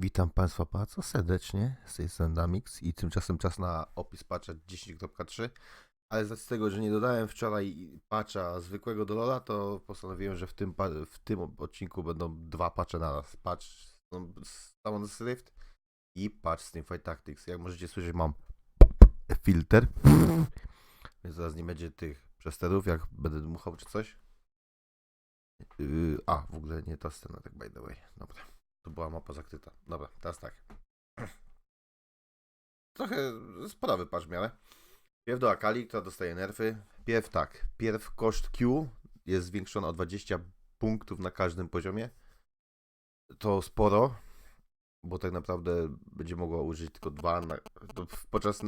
Witam Państwa bardzo serdecznie, z tej strony Damix i tymczasem czas na opis patcha 10.3 ale z tego, że nie dodałem wczoraj patcha zwykłego do Lola, to postanowiłem, że w tym, w tym odcinku będą dwa patche naraz. Patch no, z Summon's Rift i patch z Teamfight Tactics. Jak możecie słyszeć mam filtr, więc zaraz nie będzie tych przesterów, jak będę dmuchał czy coś. Yy, a, w ogóle nie ta scena, tak by the way. Dobra. To była mapa zakryta. Dobra, teraz tak. Trochę sporawy patch w miarę. Pierw do Akali, która dostaje nerfy. Pierw tak. Pierw koszt Q jest zwiększony o 20 punktów na każdym poziomie. To sporo, bo tak naprawdę będzie mogła użyć tylko dwa na, to podczas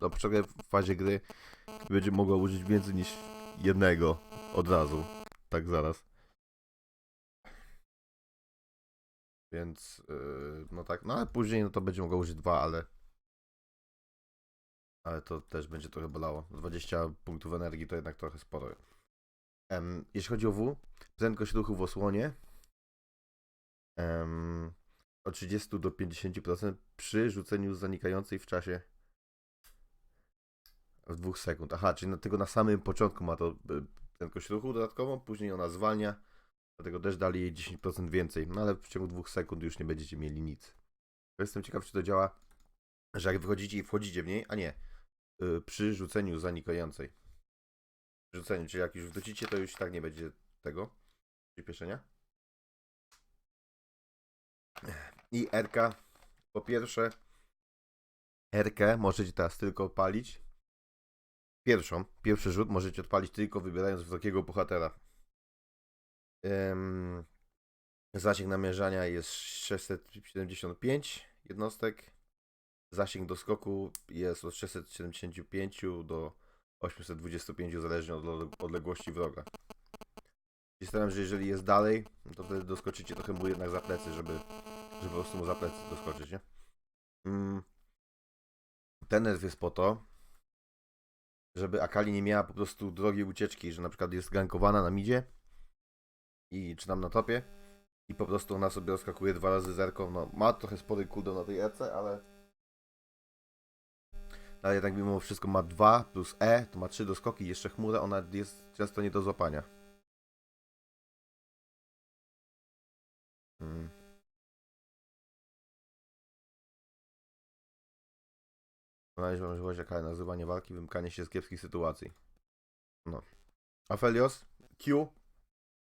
początku w fazie gry będzie mogła użyć więcej niż jednego od razu. Tak zaraz. Więc yy, no tak, no ale później no to będzie mogła użyć dwa, ale ale to też będzie trochę bolało. 20 punktów energii to jednak trochę sporo. Em, jeśli chodzi o W, prędkość ruchu w osłonie em, od 30 do 50% przy rzuceniu zanikającej w czasie w dwóch sekund. Aha, czyli na, tylko na samym początku ma to y, prędkość ruchu dodatkową, później ona zwalnia, dlatego też dali jej 10% więcej. No ale w ciągu dwóch sekund już nie będziecie mieli nic. Jestem ciekaw, czy to działa, że jak wychodzicie i wchodzicie w niej, a nie, y, przy rzuceniu zanikającej. Rzuceniu, czyli jak już wrócicie, to już tak nie będzie tego przyspieszenia. I RK, po pierwsze, RK możecie teraz tylko odpalić. Pierwszą, pierwszy rzut możecie odpalić tylko wybierając wysokiego bohatera. Zasięg namierzania jest 675 jednostek. Zasięg do skoku jest od 675 do 825, zależnie od odle- odległości wroga. I staram, że jeżeli jest dalej, to wtedy doskoczycie trochę mu jednak za plecy, żeby, żeby po prostu mu za plecy doskoczyć, nie? Mm. Ten nerw jest po to, żeby Akali nie miała po prostu drogiej ucieczki, że na przykład jest gankowana na midzie i czy tam na topie i po prostu ona sobie rozskakuje dwa razy zerką. No, ma trochę spory cooldown na tej EC, ale ale jednak mimo wszystko ma 2 plus E, to ma 3 doskoki jeszcze chmura, ona jest często nie do złapania. Mm. Znaleźć możliwość jaka nazywanie walki, wymykanie się z kiepskich sytuacji. No. Aphelios, Q,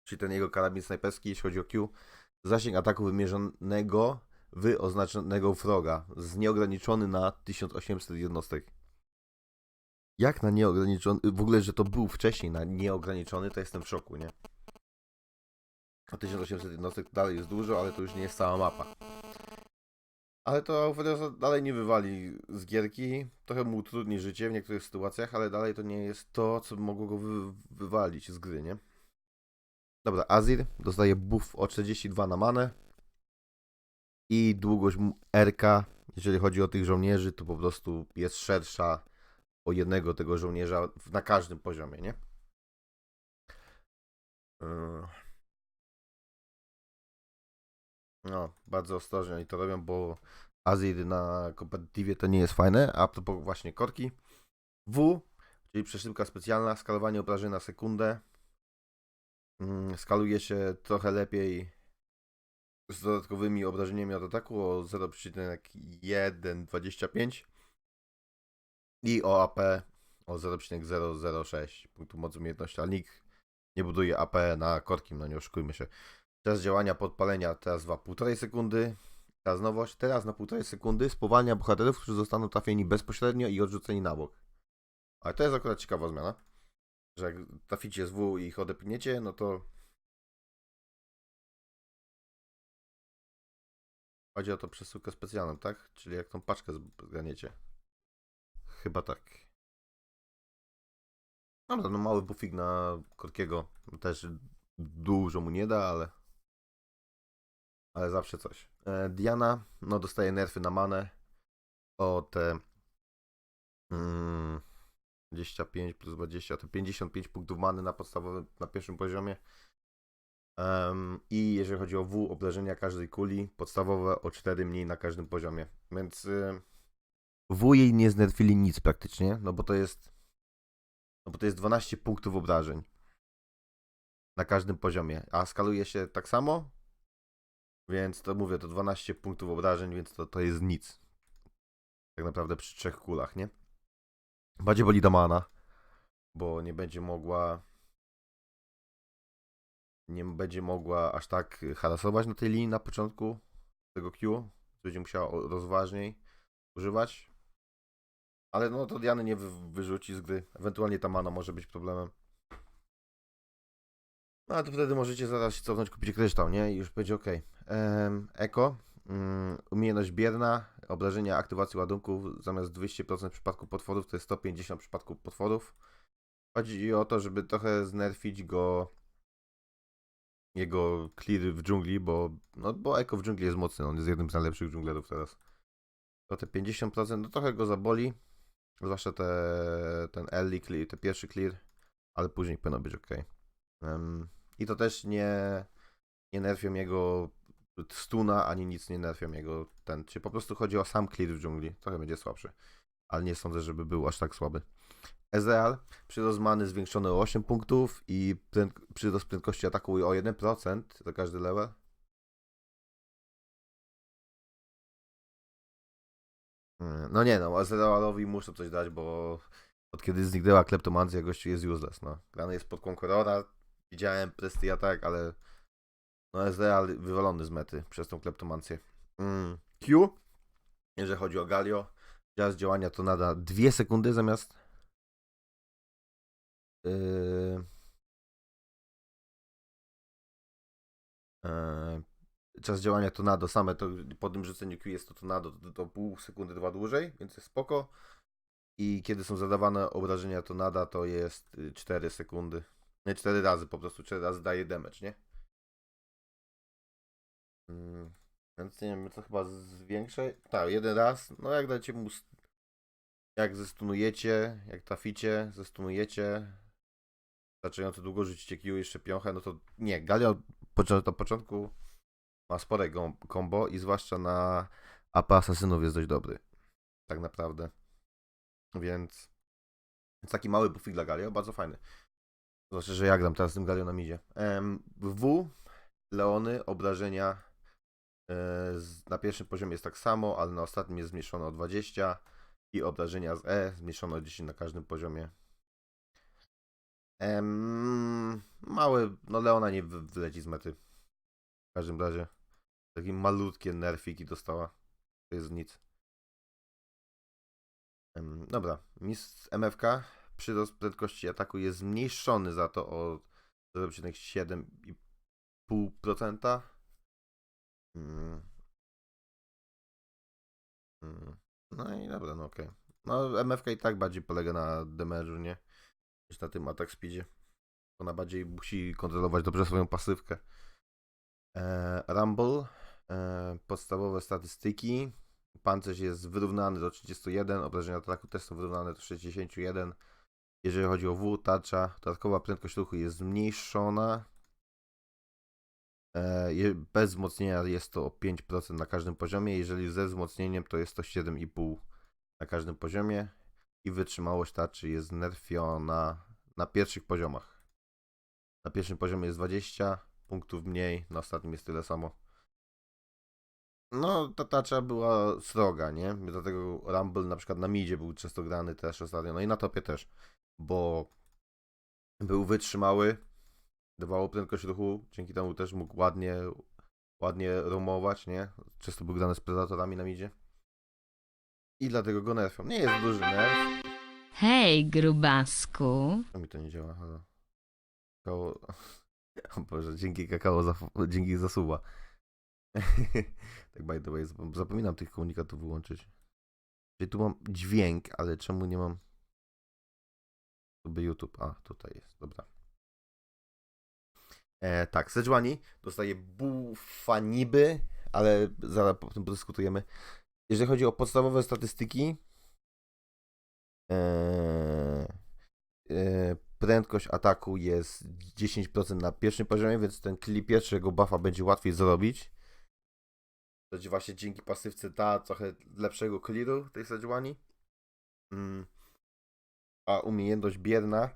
czyli ten jego karabin snajperski, jeśli chodzi o Q, zasięg ataku wymierzonego w oznaczonego wroga, z nieograniczony na 1800 jednostek. Jak na nieograniczony, w ogóle, że to był wcześniej na nieograniczony, to jestem w szoku, nie? A 1800 jednostek dalej jest dużo, ale to już nie jest cała mapa. Ale to Alfredosa dalej nie wywali z gierki. Trochę mu utrudni życie w niektórych sytuacjach, ale dalej to nie jest to, co mogło go wy wywalić z gry, nie? Dobra, Azir dostaje buff o 42 na manę. I długość RK, jeżeli chodzi o tych żołnierzy, to po prostu jest szersza o jednego tego żołnierza na każdym poziomie, nie? Yy. No, bardzo ostrożnie oni to robią, bo Azir na kompetitywie to nie jest fajne. A propos właśnie korki. W, czyli przeszybka specjalna, skalowanie obrażeń na sekundę. Mm, Skaluje się trochę lepiej z dodatkowymi obrażeniami od ataku o 0,125 i o AP o 0,006 punktu mocy umiejętności, ale nikt nie buduje AP na korki, no nie oszukujmy się. Czas działania podpalenia teraz trwa 1,5 sekundy. Teraz nowość, teraz na 1,5 sekundy spowalnia bohaterów, którzy zostaną trafieni bezpośrednio i odrzuceni na bok. Ale to jest akurat ciekawa zmiana, że jak traficie z W i ich odepniecie, no to chodzi o to przesyłkę specjalną, tak? Czyli jak tą paczkę zganiecie. Chyba tak. Dobra, no mały buffik na Korkiego też dużo mu nie da, ale ale zawsze coś. E, Diana, no dostaje nerfy na manę o te mm, 25 plus 20, to 55 punktów many na podstawowym, na pierwszym poziomie. Em, I jeżeli chodzi o W, obrażenia każdej kuli, podstawowe o 4 mniej na każdym poziomie. Więc y, W jej nie znerfili nic praktycznie, no bo to jest no bo to jest 12 punktów obrażeń na każdym poziomie, a skaluje się tak samo, więc to mówię, to 12 punktów obrażeń, więc to, to jest nic. Tak naprawdę przy trzech kulach, nie? Bardziej boli Damana, bo nie będzie mogła nie będzie mogła aż tak harasować na tej linii na początku tego Q. Będzie musiała rozważniej używać. Ale no to Diany nie wy- wyrzuci z gry. Ewentualnie ta mana może być problemem. No ale to wtedy możecie zaraz cofnąć, kupić kryształ, nie? I już będzie ok. Eko. Mm, umiejętność bierna. Obrażenia aktywacji ładunków zamiast 200% w przypadku potworów to jest 150 w przypadku potworów. Chodzi o to, żeby trochę znerfić go jego clear w dżungli, bo, no, bo Eko w dżungli jest mocny, on jest jednym z najlepszych dżunglerów teraz. To te 50% no trochę go zaboli, zwłaszcza te, ten early clear, te pierwszy clear, ale później powinno być ok. I to też nie, nie nerfią jego stuna, ani nic nie nerfią jego ten, czy po prostu chodzi o sam clear w dżungli, trochę będzie słabszy, ale nie sądzę, żeby był aż tak słaby. Ezreal, przyrost many zwiększony o 8 punktów i pręd- przyrost prędkości ataku o 1% za każdy level. Mm, No nie no, Ezrealowi muszę coś dać, bo od kiedy zniknęła kleptomancja, gościu jest useless, no. Grany jest pod konkurora, widziałem presty atak, ale no Ezreal wywalony z mety przez tą kleptomancję. Mm. Q, jeżeli chodzi o Galio, czas działania to nada 2 sekundy zamiast Yy... Eee, Czas działania tornado same, to po tym rzuceniu Q jest to tornado to, to pół sekundy trwa dłużej, więc jest spoko. I kiedy są zadawane obrażenia tornada, to jest 4 sekundy. Nie 4 razy, po prostu 4 razy daje damage, nie? Mm, Więc nie wiem, co chyba zwiększę. Tak, jeden raz. No jak dacie mu. Jak zestunujecie, jak traficie, zestunujecie, zaczynająco długo rzucicie Q jeszcze piąchę, no to nie, Galio na początku ma spore combo i zwłaszcza na AP asasynów jest dość dobry. Tak naprawdę. Więc, więc taki mały buffik dla Galio, bardzo fajny. Zwłaszcza, że ja gram teraz z tym Galio na W, Leony, obrażenia na pierwszym poziomie jest tak samo, ale na ostatnim jest zmniejszone o 20 i obrażenia z E zmniejszone o 10 na każdym poziomie. Em, mały, no Leona nie wy- wyleci z mety. W każdym razie. Takie malutkie nerfiki dostała. To jest nic. Em, dobra, mistrz MFK. Przyrost prędkości ataku jest zmniejszony za to o 0,7,5%. Mm. Mm. No i dobra, no okej. No MFK i tak bardziej polega na damage'u, nie? niż na tym atak speedzie. Ona bardziej musi kontrolować dobrze swoją pasywkę. E, Rumble. E, podstawowe statystyki. Pancerz jest wyrównany do 31, obrażenia ataku też są wyrównane do 61. Jeżeli chodzi o W, tarcza, dodatkowa prędkość ruchu jest zmniejszona. E, bez wzmocnienia jest to o 5% na każdym poziomie. Jeżeli ze wzmocnieniem, to jest to 7,5 na każdym poziomie i wytrzymałość tarczy jest nerfiona na pierwszych poziomach. Na pierwszym poziomie jest 20 punktów mniej, na ostatnim jest tyle samo. No, ta tarcza była sroga, nie? Dlatego Rumble na przykład na midzie był często grany też ostatnio, no i na topie też, bo był wytrzymały, dawało prędkość ruchu, dzięki temu też mógł ładnie, ładnie roamować, nie? Często był grany z predatorami na midzie. I dlatego go nerfią. Nie jest duży nerf, Hej, grubasku. A mi to nie działa, halo. Kakao... O Boże, dzięki kakao za, dzięki za suba. tak by the way, zap- zapominam tych komunikatów wyłączyć. Czyli tu mam dźwięk, ale czemu nie mam... Tu by YouTube, a tutaj jest, dobra. E, tak, Sejuani dostaje buffa niby, ale zaraz po tym podyskutujemy. Jeżeli chodzi o podstawowe statystyki, e, e, prędkość ataku jest 10% na pierwszym poziomie, więc ten klip pierwszego buffa będzie łatwiej zrobić. To właśnie dzięki pasywce da trochę lepszego clearu tej Sejuani. Mm. A umiejętność bierna,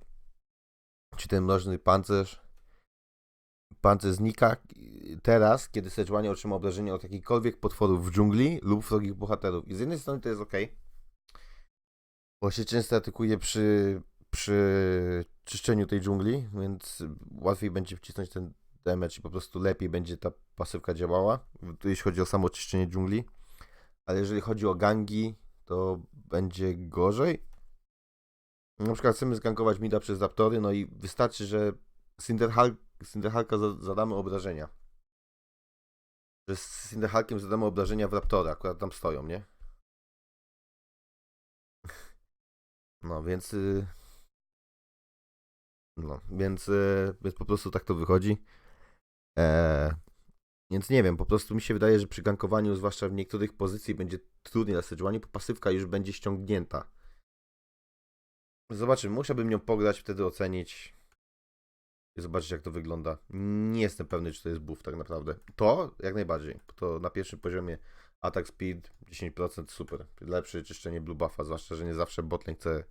czy ten mnożny pancerz, pancerz znika teraz, kiedy Sejuani otrzyma obrażenie od jakichkolwiek potworów w dżungli lub wrogich bohaterów. I z jednej strony to jest ok, bo się często atykuje przy, przy czyszczeniu tej dżungli, więc łatwiej będzie wcisnąć ten damage i po prostu lepiej będzie ta pasywka działała, jeśli chodzi o samo czyszczenie dżungli. Ale jeżeli chodzi o gangi, to będzie gorzej. Na przykład chcemy zgankować mida przez raptory, no i wystarczy, że Cinderhulk, Cinderhulka za- zadamy obrażenia. Że z Cinderhulkiem zadamy obrażenia w raptory, akurat tam stoją, nie? No, więc... y, No, więc, y, więc po prostu tak to wychodzi. Eee, więc nie wiem, po prostu mi się wydaje, że przy gankowaniu, zwłaszcza w niektórych pozycji, będzie trudniej na Sejuani, bo pasywka już będzie ściągnięta. Zobaczymy, musiałbym nią pograć, wtedy ocenić i zobaczyć jak to wygląda. Nie jestem pewny, czy to jest buff tak naprawdę. To jak najbardziej. To na pierwszym poziomie attack speed 10% super. Lepsze czyszczenie blue buffa, zwłaszcza, że nie zawsze botlane chce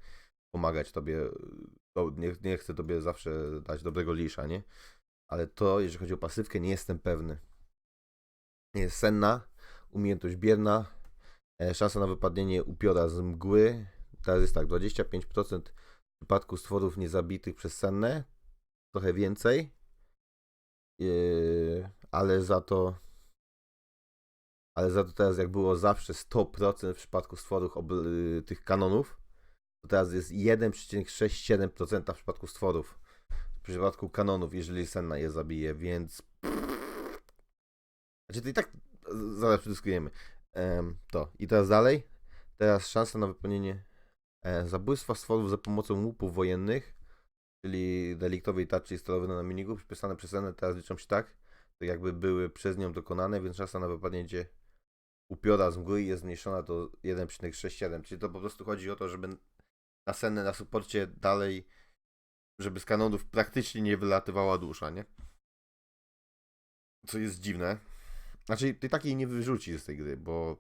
pomagać tobie, to nie, nie chce tobie zawsze dać dobrego lisza, nie? Ale to, jeżeli chodzi o pasywkę, nie jestem pewny. Jest senna, umiejętność bierna, e, szansa na wypadnienie upiora z mgły. Teraz jest tak, 25% w przypadku stworów niezabitych przez senne, trochę więcej, Yy, ale za to ale za to teraz jak było zawsze 100% w przypadku stworów yy, tych kanonów, to teraz jest 1,67% w przypadku stworów. W przypadku kanonów, jeżeli Senna je zabije, więc. Znaczy, to i tak zaraz przedyskujemy. Em, to. I teraz dalej. Teraz szansa na wypełnienie e, zabójstwa stworów za pomocą łupów wojennych, czyli deliktowej tarczy sterowane na minigu, przypisane przez Sennę, teraz liczą się tak, tak jakby były przez nią dokonane, więc szansa na wypadnięcie upiora z mgły jest zmniejszona do 1,67. Czyli to po prostu chodzi o to, żeby na Sennę na suporcie dalej, żeby z kanonów praktycznie nie wylatywała dusza, nie? Co jest dziwne. Znaczy, ty takiej nie wyrzuci z tej gry, bo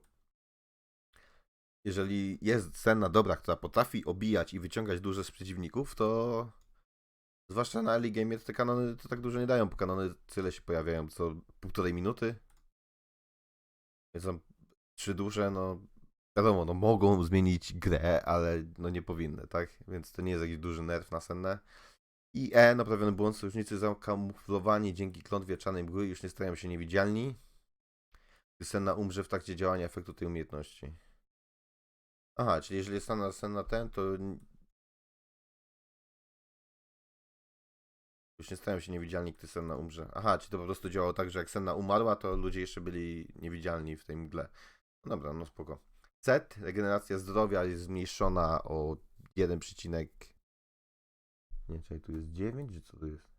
jeżeli jest scena dobra, która potrafi obijać i wyciągać duże z przeciwników, to zwłaszcza na early game te kanony to tak dużo nie dają, bo kanony tyle się pojawiają co półtorej minuty. Więc tam trzy duże, no wiadomo, no mogą zmienić grę, ale no nie powinny, tak? Więc to nie jest jakiś duży nerw na senne. I E, naprawiony błąd, sojusznicy zakamuflowani dzięki klątwie czarnej mgły już nie stają się niewidzialni. Senna umrze w trakcie działania efektu tej umiejętności. Aha, czyli jeżeli jest senna, senna ten, to już nie stają się niewidzialni, gdy senna umrze. Aha, czyli to po prostu działało tak, że jak senna umarła, to ludzie jeszcze byli niewidzialni w tej mgle. No dobra, no spoko. C, regeneracja zdrowia jest zmniejszona o 1, nie, czekaj, tu jest 9, czy co to jest?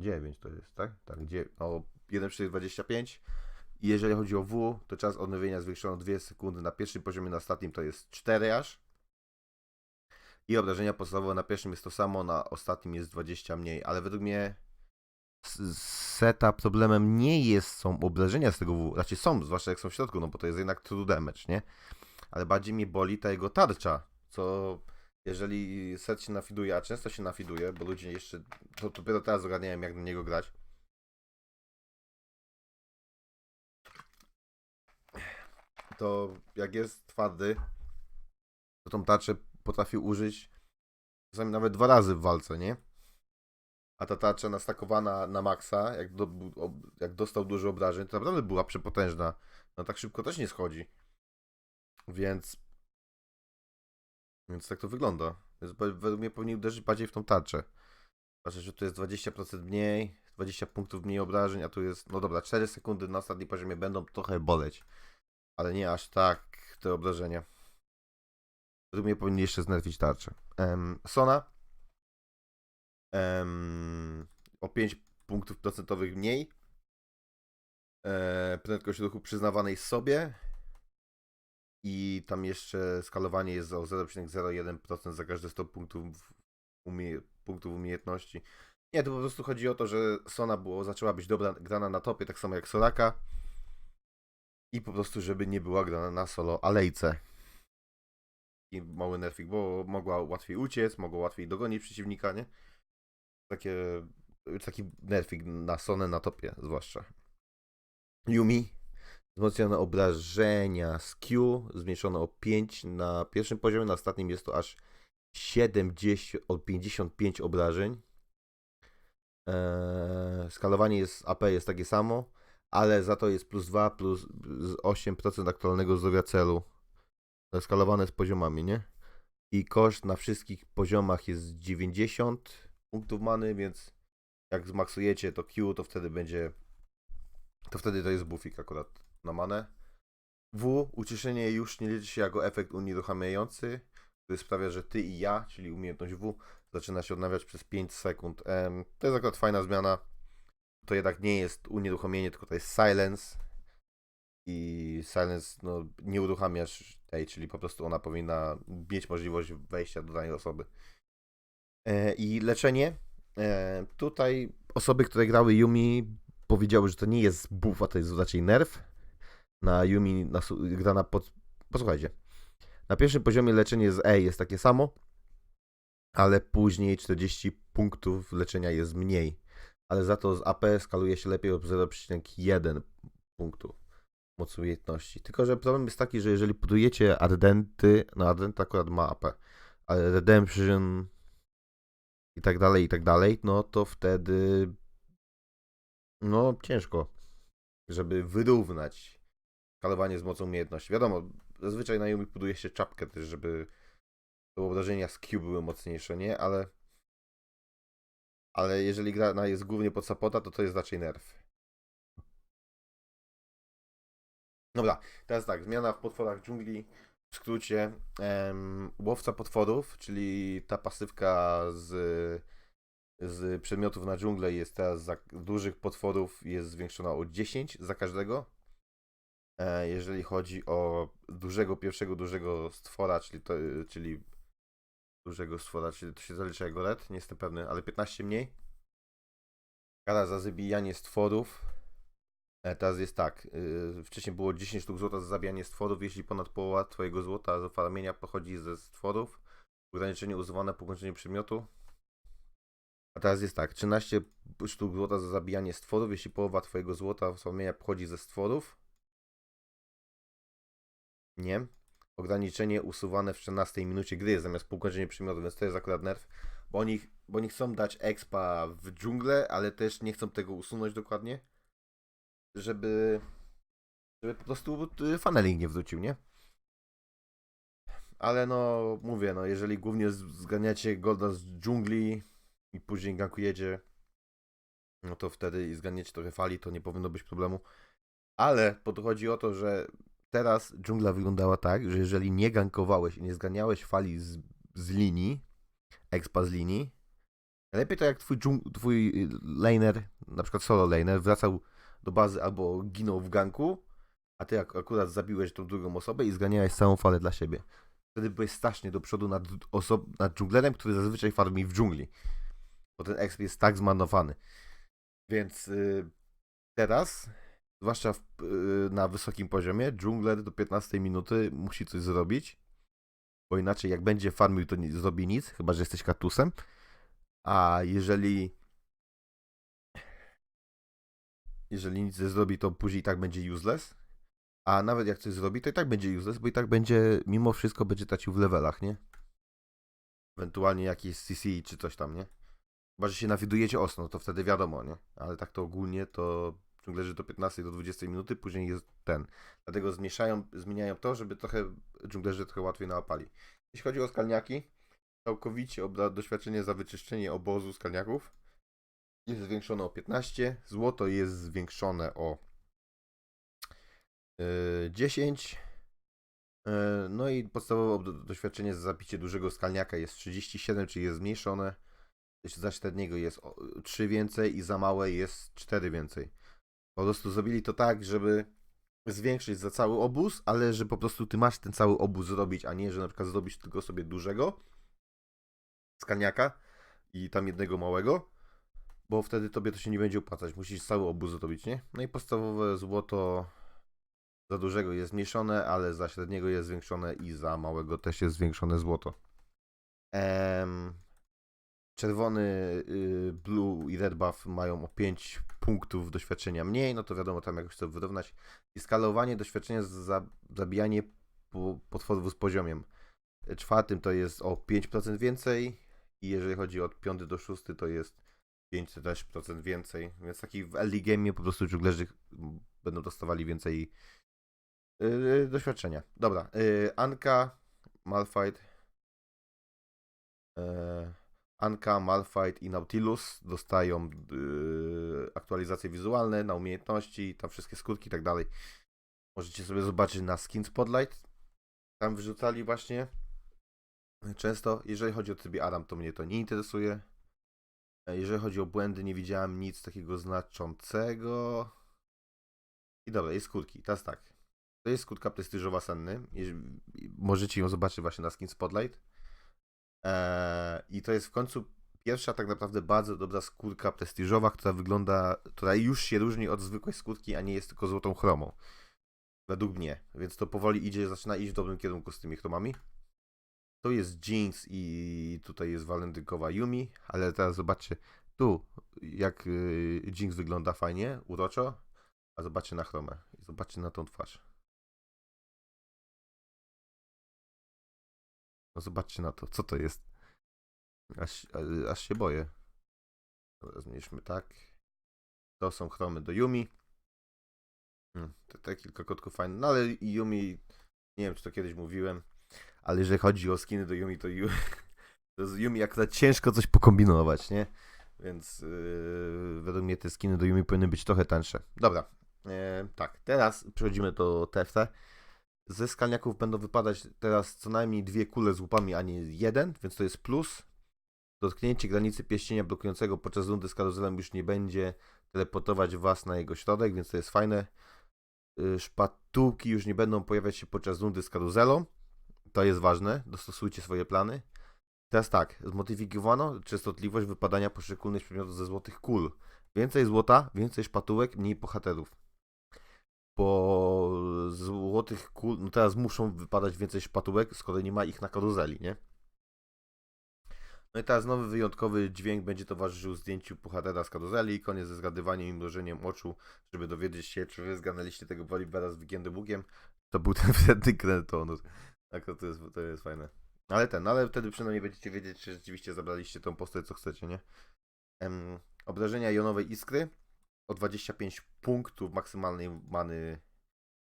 9 to jest, tak? Tak, o 1,25. I jeżeli chodzi o W, to czas odnowienia zwiększono 2 sekundy na pierwszym poziomie, na ostatnim to jest 4 aż. I obrażenia podstawowe na pierwszym jest to samo, na ostatnim jest 20 mniej, ale według mnie seta problemem nie jest, są obrażenia z tego raczej są, zwłaszcza jak są w środku, no bo to jest jednak true damage, nie? Ale bardziej mnie boli ta jego tarcza, co jeżeli set się nafiduje, a często się nafiduje, bo ludzie jeszcze, to dopiero teraz ogarniają jak na niego grać. To jak jest twardy, to tą tarczę potrafi użyć czasami nawet dwa razy w walce, nie? A ta tarcza nastakowana na maksa, jak, do, jak dostał dużo obrażeń, to naprawdę była przepotężna. No tak szybko też nie schodzi. Więc więc tak to wygląda. Więc według mnie powinien uderzyć bardziej w tą tarczę. Patrzę, że tu jest 20% mniej, 20 punktów mniej obrażeń, a tu jest, no dobra, 4 sekundy na ostatnim poziomie będą trochę boleć. Ale nie aż tak te obrażenia. Według mnie powinien jeszcze znerwić tarczę. Em, Sona. Em, o 5 punktów procentowych mniej. E, prędkość ruchu przyznawanej sobie. I tam jeszcze skalowanie jest o 0,01% za każde 100 punktów umie- punktów umiejętności. Nie, to po prostu chodzi o to, że Sona było, zaczęła być dobra grana na topie, tak samo jak Soraka. I po prostu, żeby nie była grana na solo alejce. I mały nerfik, bo mogła łatwiej uciec, mogła łatwiej dogonić przeciwnika, nie? Takie, taki nerfik na Sonę na topie zwłaszcza. Yumi. Wzmocnione obrażenia z Q, zmniejszone o 5 na pierwszym poziomie, na ostatnim jest to aż 70, o 55 obrażeń. Eee, skalowanie jest AP jest takie samo, ale za to jest plus 2 plus z 8% aktualnego zdrowia celu. Skalowane z poziomami, nie? I koszt na wszystkich poziomach jest 90 punktów many, więc jak zmaksujecie to Q, to wtedy będzie to wtedy to jest buffik akurat na manę. W, ucieszenie już nie liczy się jako efekt unieruchamiający, który sprawia, że ty i ja, czyli umiejętność W, zaczyna się odnawiać przez 5 sekund. To jest akurat fajna zmiana. To jednak nie jest unieruchomienie, tylko to jest silence. I silence, no, nie uruchamiasz tej, czyli po prostu ona powinna mieć możliwość wejścia do danej osoby. E, I leczenie. E, tutaj osoby, które grały Yumi, powiedziały, że to nie jest buff, a to jest raczej nerf. Na Yumi na, gra na pod... Posłuchajcie. Na pierwszym poziomie leczenie z E jest takie samo, ale później 40 punktów leczenia jest mniej. Ale za to z AP skaluje się lepiej o 0,1 punktu mocy umiejętności. Tylko, że problem jest taki, że jeżeli budujecie Ardenty, no Ardent akurat ma AP, ale Redemption i tak dalej, i tak dalej, no to wtedy no ciężko, żeby wyrównać skalowanie z mocą umiejętności. Wiadomo, zazwyczaj na Yumi buduje się czapkę też, żeby te obrażenia z Q były mocniejsze, nie? Ale ale jeżeli gra jest głównie pod sapota, to to jest raczej nerf. Dobra, teraz tak, zmiana w potworach dżungli. W skrócie, em, łowca potworów, czyli ta pasywka z, z przedmiotów na dżunglę jest teraz za dużych potworów jest zwiększona o 10 za każdego. E, jeżeli chodzi o dużego, pierwszego dużego stwora, czyli, to, czyli dużego stwora, czyli to się zalicza jako red, nie jestem pewny, ale 15 mniej. Kara za zabijanie stworów. E, Teraz jest tak, yy, wcześniej było 10 sztuk złota za zabijanie stworów, jeśli ponad połowa twojego złota z farmienia pochodzi ze stworów. Ograniczenie używane po ukończeniu przedmiotu. A teraz jest tak, 13 sztuk złota za zabijanie stworów, jeśli połowa twojego złota z farmienia pochodzi ze stworów. Nie. Ograniczenie usuwane w 14 minucie gry zamiast po ukończeniu przedmiotu, więc to jest akurat nerf. Bo oni, bo oni chcą dać expa w dżunglę, ale też nie chcą tego usunąć dokładnie żeby, żeby po prostu funneling nie wrócił, nie? Ale no, mówię, no, jeżeli głównie zganiacie Golda z dżungli i później gankujecie, no to wtedy i zganiacie trochę fali, to nie powinno być problemu. Ale podchodzi o to, że teraz dżungla wyglądała tak, że jeżeli nie gankowałeś i nie zganiałeś fali z, z linii, expa z linii, lepiej to jak twój, dżung- twój laner, na przykład solo laner, wracał do bazy albo ginął w ganku, a ty ak- akurat zabiłeś tą drugą osobę i zganiałeś całą falę dla siebie. Wtedy byłeś strasznie do przodu nad, oso- nad dżunglerem, który zazwyczaj farmi w dżungli. Bo ten exp jest tak zmarnowany. Więc y, teraz, zwłaszcza w, y, na wysokim poziomie, dżungler do 15 minuty musi coś zrobić. Bo inaczej jak będzie farmił, to nie zrobi nic, chyba że jesteś katusem. A jeżeli jeżeli nic nie zrobi, to później i tak będzie useless. A nawet jak coś zrobi, to i tak będzie useless, bo i tak będzie, mimo wszystko, będzie tracił w levelach, nie? Ewentualnie jakieś CC czy coś tam, nie? Chyba, że się nawidujecie osno, to wtedy wiadomo, nie? Ale tak to ogólnie to dżunglerzy do 15 do 20 minuty, później jest ten. Dlatego zmniejszają, zmieniają to, żeby trochę dżunglerzy trochę łatwiej nałapali. Jeśli chodzi o skalniaki, całkowicie obra doświadczenie za wyczyszczenie obozu skalniaków jest zwiększone o 15, złoto jest zwiększone o yy, 10. Yy, no i podstawowe do- doświadczenie za zabicie dużego skalniaka jest 37, czyli jest zmniejszone. Za średniego jest o 3 więcej i za małe jest 4 więcej. Po prostu zrobili to tak, żeby zwiększyć za cały obóz, ale że po prostu ty masz ten cały obóz zrobić, a nie, że na przykład zrobisz tylko sobie dużego skalniaka, i tam jednego małego, bo wtedy tobie to się nie będzie opłacać. Musisz cały obóz zrobić, nie? No i podstawowe złoto za dużego jest zmniejszone, ale za średniego jest zwiększone i za małego też jest zwiększone złoto. Em, czerwony, y, blue i red buff mają o 5 punktów doświadczenia mniej, no to wiadomo, tam jakoś to wyrównać. I skalowanie doświadczenia za zabijanie po- potworów z poziomem. Czwartym to jest o 5% więcej i jeżeli chodzi od 5 do 6 to jest 5 też procent więcej, więc taki w early game po prostu dżunglerzy mm, będą dostawali więcej yy, doświadczenia. Dobra, yy, Anka, Malphite, yy, Anka, Malphite i Nautilus dostają yy, aktualizacje wizualne na umiejętności, tam wszystkie skutki i tak dalej. Możecie sobie zobaczyć na Skin Spotlight. Tam wyrzucali właśnie często. Jeżeli chodzi o trybie Adam, to mnie to nie interesuje. E, Jeżeli chodzi o błędy, nie widziałem nic takiego znaczącego. I dobra, jest skórki. Teraz tak. To jest skórka prestiżowa Senny. Możecie ją zobaczyć właśnie na Skin Spotlight. Eee, I to jest w końcu pierwsza tak naprawdę bardzo dobra skórka prestiżowa, która wygląda, która już się różni od zwykłej skórki, a nie jest tylko złotą chromą. Według mnie. Więc to powoli idzie, zaczyna iść w dobrym kierunku z tymi chromami. To jest Jinx i tutaj jest walentynkowa Yumi, ale teraz zobaczcie tu, jak y, Jinx wygląda fajnie, uroczo, a zobaczcie na chromę. I zobaczcie na tą twarz. No zobaczcie na to, co to jest. Aż, aż się boję. Dobra, zmniejszmy tak. To są chromy do Yumi. Hmm, te, te kilka kotków fajne. No ale Yumi, nie wiem czy to kiedyś mówiłem, ale jeżeli chodzi o skiny do Yumi, to, Yu, to z Yumi akurat ciężko coś pokombinować, nie? Więc yy, według mnie te skiny do Yumi powinny być trochę tańsze. Dobra, e, tak, teraz przechodzimy do TFT. Ze skalniaków będą wypadać teraz co najmniej dwie kule z łupami, a nie jeden, więc to jest plus. Dotknięcie granicy pierścienia blokującego podczas rundy z karuzelem już nie będzie teleportować was na jego środek, więc to jest fajne. Y, Szpatułki już nie będą pojawiać się podczas rundy z karuzelą. To jest ważne, dostosujcie swoje plany. Teraz tak, zmodyfikowano częstotliwość wypadania poszczególnych przedmiotów ze złotych kul. Więcej złota, więcej szpatułek, mniej bohaterów. Po złotych kul, no teraz muszą wypadać więcej szpatułek, skoro nie ma ich na karuzeli, nie? No i teraz nowy wyjątkowy dźwięk będzie towarzyszył zdjęciu bohatera z karuzeli, koniec ze zgadywaniem i mrożeniem oczu, żeby dowiedzieć się, czy wy zganęliście tego Wolibera z wygiętym ługiem. To był ten wtedy Kretonus. Tak, to jest, to jest fajne. Ale ten, ale wtedy przynajmniej będziecie wiedzieć, czy rzeczywiście zabraliście tą postać, co chcecie, nie? Em, obrażenia jonowej iskry o 25 punktów maksymalnej many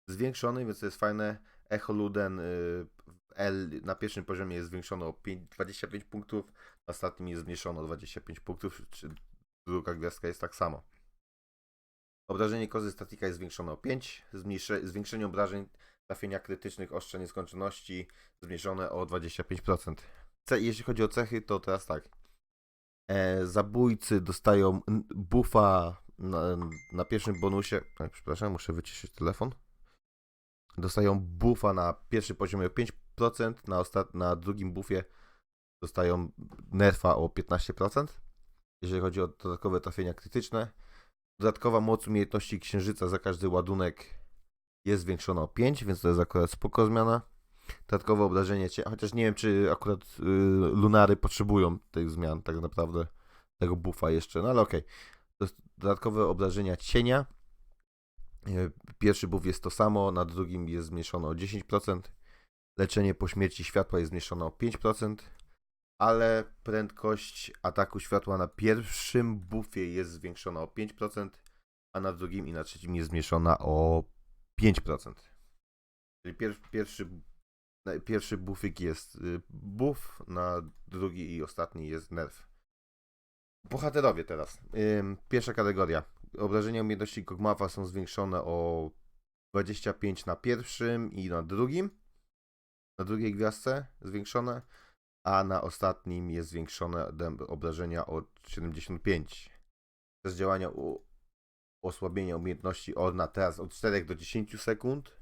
zwiększony, więc to jest fajne. Echo Luden y, L na pierwszym poziomie jest zwiększone o 5, 25 punktów, na ostatnim jest zmniejszone o 25 punktów, czy druga gwiazdka jest tak samo. Obrażenie kozy statika jest zwiększone o 5, zmniejsze, zwiększenie obrażeń trafienia krytycznych ostrza nieskończoności zmniejszone o 25%. Ce- Jeśli chodzi o cechy, to teraz tak. E, zabójcy dostają buffa na, na pierwszym bonusie. Oj, przepraszam, muszę wyciszyć telefon. Dostają buffa na pierwszym poziomie o 5%, na, ostat- na drugim buffie dostają nerfa o 15%. Jeżeli chodzi o dodatkowe trafienia krytyczne. Dodatkowa moc umiejętności księżyca za każdy ładunek jest zwiększona o 5, więc to jest akurat spoko zmiana. Dodatkowe obrażenie cię, chociaż nie wiem, czy akurat y, lunary potrzebują tych zmian, tak naprawdę, tego buffa jeszcze, no ale okej. Jest Dodatkowe obrażenia cienia. Y, Pierwszy buff jest to samo, na drugim jest zmniejszone o 10%. Leczenie po śmierci światła jest zmniejszone o 5%, ale prędkość ataku światła na pierwszym buffie jest zwiększona o 5%, a na drugim i na trzecim jest zmniejszona o 5%. Czyli pier, pierwszy, pierwszy buffik jest y, buff, na drugi i ostatni jest nerf. Bohaterowie teraz. Pierwsza kategoria. Obrażenia umiejętności Kogmawa są zwiększone o 25 na pierwszym i na drugim. Na drugiej gwiazdce zwiększone, a na ostatnim jest zwiększone obrażenia o 75. Przez działania osłabienia umiejętności Orna teraz od 4 do 10 sekund.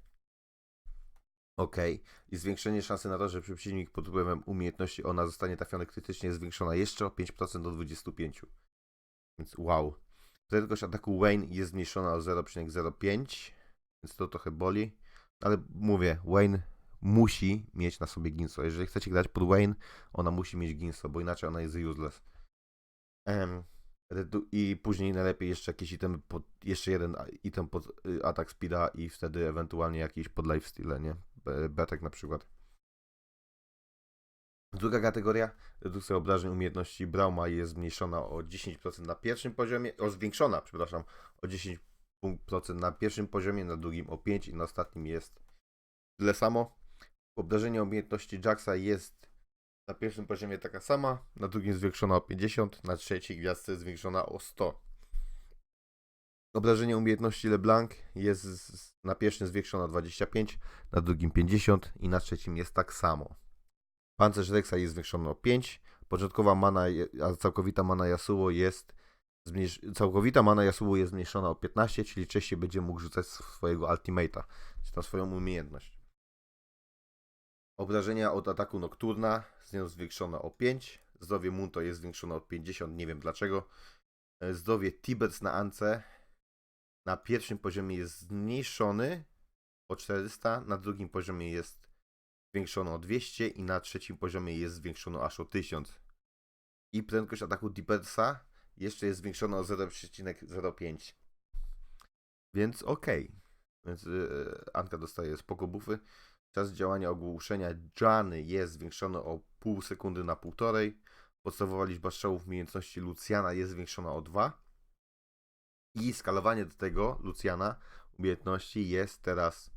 Ok. I zwiększenie szansy na to, że przeciwnik pod wpływem umiejętności ona zostanie trafiony krytycznie zwiększona jeszcze o 5% do 25%. Więc wow. Prędkość ataku Wayne jest zmniejszona o 0,05, więc to trochę boli. Ale mówię, Wayne musi mieć na sobie Ginso. Jeżeli chcecie grać pod Wayne, ona musi mieć Ginso, bo inaczej ona jest useless. Redu- I później najlepiej jeszcze jakiś item, pod, jeszcze jeden item pod y, atak speeda i wtedy ewentualnie jakiś pod lifesteal, nie? Be- Betek na przykład. Druga kategoria, redukcja obrażeń umiejętności Brauma jest zmniejszona o 10% na pierwszym poziomie, o zwiększona, przepraszam, o 10% na pierwszym poziomie, na drugim o 5 i na ostatnim jest tyle samo. Obrażenie umiejętności Jacksa jest na pierwszym poziomie taka sama, na drugim zwiększona o 50, na trzeciej gwiazdce zwiększona o 100. Obrażenie umiejętności LeBlanc jest na pierwszym zwiększona o 25, na drugim 50 i na trzecim jest tak samo. Pancerz Rexa jest zwiększony o 5, początkowa mana, a całkowita mana Yasuo jest zmniejsz... całkowita mana Yasuo jest zmniejszona o 15, czyli częściej będzie mógł rzucać swojego ultimate'a, czy tam swoją umiejętność. Obrażenia od ataku Nocturna z nią zwiększone o 5. Zdrowie Munto jest zwiększone o 50, nie wiem dlaczego. E, Zdrowie Tibets na Ance na pierwszym poziomie jest zmniejszony o 400, na drugim poziomie jest zwiększone o 200 i na trzecim poziomie jest zwiększone aż o 1000. I prędkość ataku Tibetsa jeszcze jest zwiększona o 0,05. Więc okej. Więc yy, Anka dostaje spoko buffy. Czas działania ogłuszenia Jany jest zwiększony o pół sekundy na półtorej. Podstawowa liczba strzałów umiejętności Luciana jest zwiększona o 2. I skalowanie do tego Luciana umiejętności jest teraz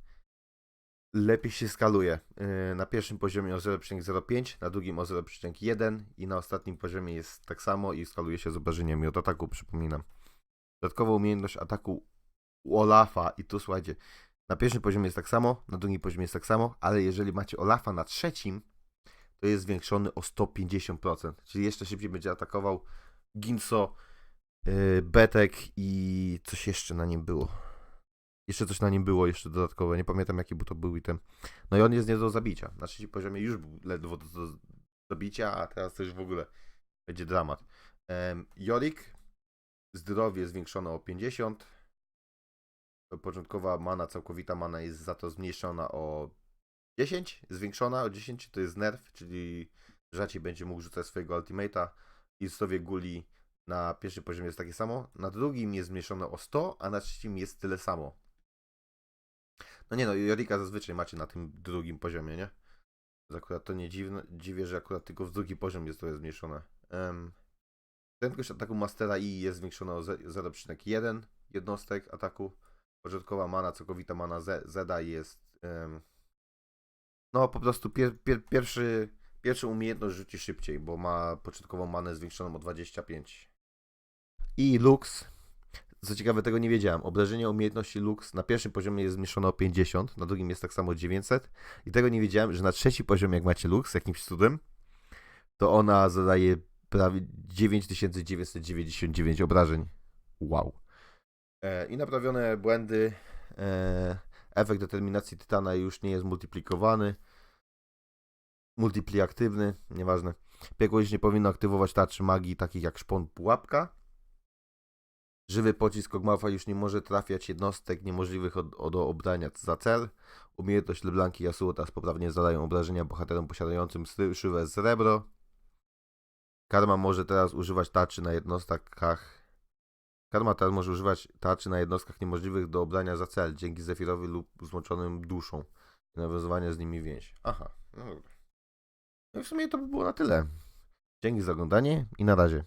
lepiej się skaluje. Yy, Na pierwszym poziomie o 0,05, na drugim o 0,1 i na ostatnim poziomie jest tak samo i skaluje się z obrażeniami od ataku, przypominam. Dodatkowa umiejętność ataku u Olafa i tu słuchajcie, na pierwszym poziomie jest tak samo, na drugim poziomie jest tak samo, ale jeżeli macie Olafa na trzecim, to jest zwiększony o 150%, czyli jeszcze szybciej będzie atakował Ginso, yy, Betek i coś jeszcze na nim było. Jeszcze coś na nim było, jeszcze dodatkowe, nie pamiętam jaki był to był item. No i on jest nie do zabicia. Na trzecim poziomie już był ledwo do, do zabicia, a teraz już w ogóle będzie dramat. Jorik, zdrowie zwiększone o 50, początkowa mana, całkowita mana jest za to zmniejszona o 10, zwiększona o 10, to jest nerf, czyli rzadziej będzie mógł rzucać swojego ultimate'a i zdrowie guli na pierwszym poziomie jest takie samo, na drugim jest zmniejszone o 100, a na trzecim jest tyle samo. No nie no, Jorika zazwyczaj macie na tym drugim poziomie, nie? Więc Akurat to nie dziwne, dziwię, że akurat tylko w drugi poziom jest to zmniejszone. Um, prędkość ataku Mastera I jest zwiększona o ze- 0,1 jednostek ataku. Początkowa mana, całkowita mana Z, Zeda jest. em, no po prostu pier, pier, pierwszy, pierwszą umiejętność rzuci szybciej, bo ma początkową manę zwiększoną o 25. I Lux. Co ciekawe, tego nie wiedziałem. Obrażenie umiejętności Lux na pierwszym poziomie jest zmniejszone o 50, na drugim jest tak samo 900. I tego nie wiedziałem, że na trzecim poziomie, jak macie Lux, jakimś cudem, to ona zadaje prawie 9999 obrażeń. Wow. E, I naprawione błędy. E, efekt determinacji Tytana już nie jest multiplikowany. Multipli aktywny, nieważne. Piekłość nie powinno aktywować tarczy magii takich jak szpon pułapka. Żywy pocisk Ogmafa już nie może trafiać jednostek niemożliwych od, od obrania za cel. Umiejętność Leblanc i Yasuo poprawnie zadają obrażenia bohaterom posiadającym szywę srebro. Karma może teraz używać tarczy na jednostkach. Karma teraz może używać tarczy na jednostkach niemożliwych do obrania za cel, dzięki Zefirowi lub złączonym duszą i nawiązywania z nimi więź. Aha, no dobra. No i w sumie to by było na tyle. Dzięki za oglądanie i na razie.